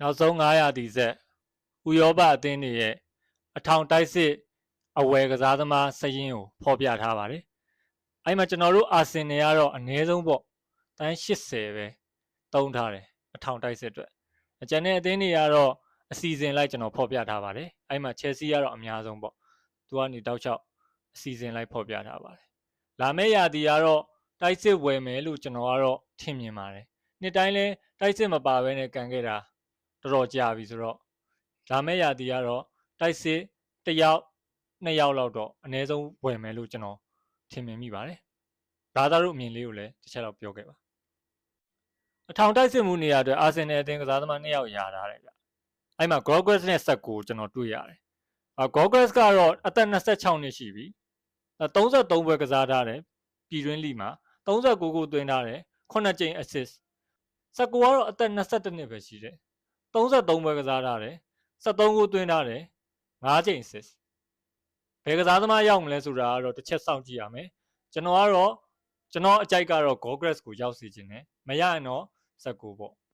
နောက်ဆုံး900တီဆက်ဥရောပအသင်းတွေရဲ့အထောင်တိုက်စစ်အဝယ်ကစားသမားစရင်ကိုဖော်ပြထားပါတယ်။အဲ့မှာကျွန်တော်တို့အာဆင်နယ်ကတော့အနည်းဆုံးပေါ့တန်း80ပဲတုံးထားတယ်အထောင်တိုက်စစ်အတွက်။အကျန်တဲ့အသင်းတွေကတော့အစီအစဉ်လိုက်ကျွန်တော်ဖော်ပြထားပါတယ်။အဲ့မှာချက်စီကတော့အများဆုံးပေါ့။သူကနေတောက်လျှောက်အစီအစဉ်လိုက်ဖော်ပြထားပါတယ်။လာမယ့်ရာသီကတော့တိုက်စစ်ဝယ်မယ်လို့ကျွန်တော်ကတော့ထင်မြင်ပါတယ်။နှစ်တိုင်းလဲတိုက်စစ်မပါဘဲနဲ့ကန်ခဲ့တာ တော်တော်ကြာပြီဆိုတော့လာမယ့်ရာသီကတော့တိုက်စစ်တစ်ယောက်နှစ်ယောက်လောက်တော့အနည်းဆုံးဝယ်မယ်လို့ကျွန်တော်ထင်မြင်မိပါတယ်။ဒါသားတို့အမြင်လေးကိုလည်းတစ်ချက်တော့ပြောခဲ့ပါ။အထောင်တိုက်စစ်မှုနေရာအတွက်အာဆင်နယ်အသင်းကစားသမားနှစ်ယောက်ရာထားတယ်ဗျ။အဲ့မှာ Gogres နဲ့ဆက်ကိုကျွန်တော်တွေ့ရတယ်။အာ Gogres ကတော့အသက်26နှစ်ရှိပြီ။အဲ33ပွဲကစားထားတယ်ပြည်တွင်းလိမှာ39ကိုသွင်းထားတယ်9ကြိမ် assist ဆက်ကိုကတော့အသက်22နှစ်ပဲရှိတယ်။ 33ပွဲကစားထားတယ်73ကိုသွင်းထားတယ်9ကြိမ် assist ဘယ်ကစားသမားရောက်မလဲဆိုတာကတော့တစ်ချက်စောင့်ကြည့်ရမယ်ကျွန်တော်ကတော့ကျွန်တော်အကြိုက်ကတော့ Gogres ကိုရောက်စီခြင်းနဲ့မရရင်တော့ဇက်ကိုပေါ့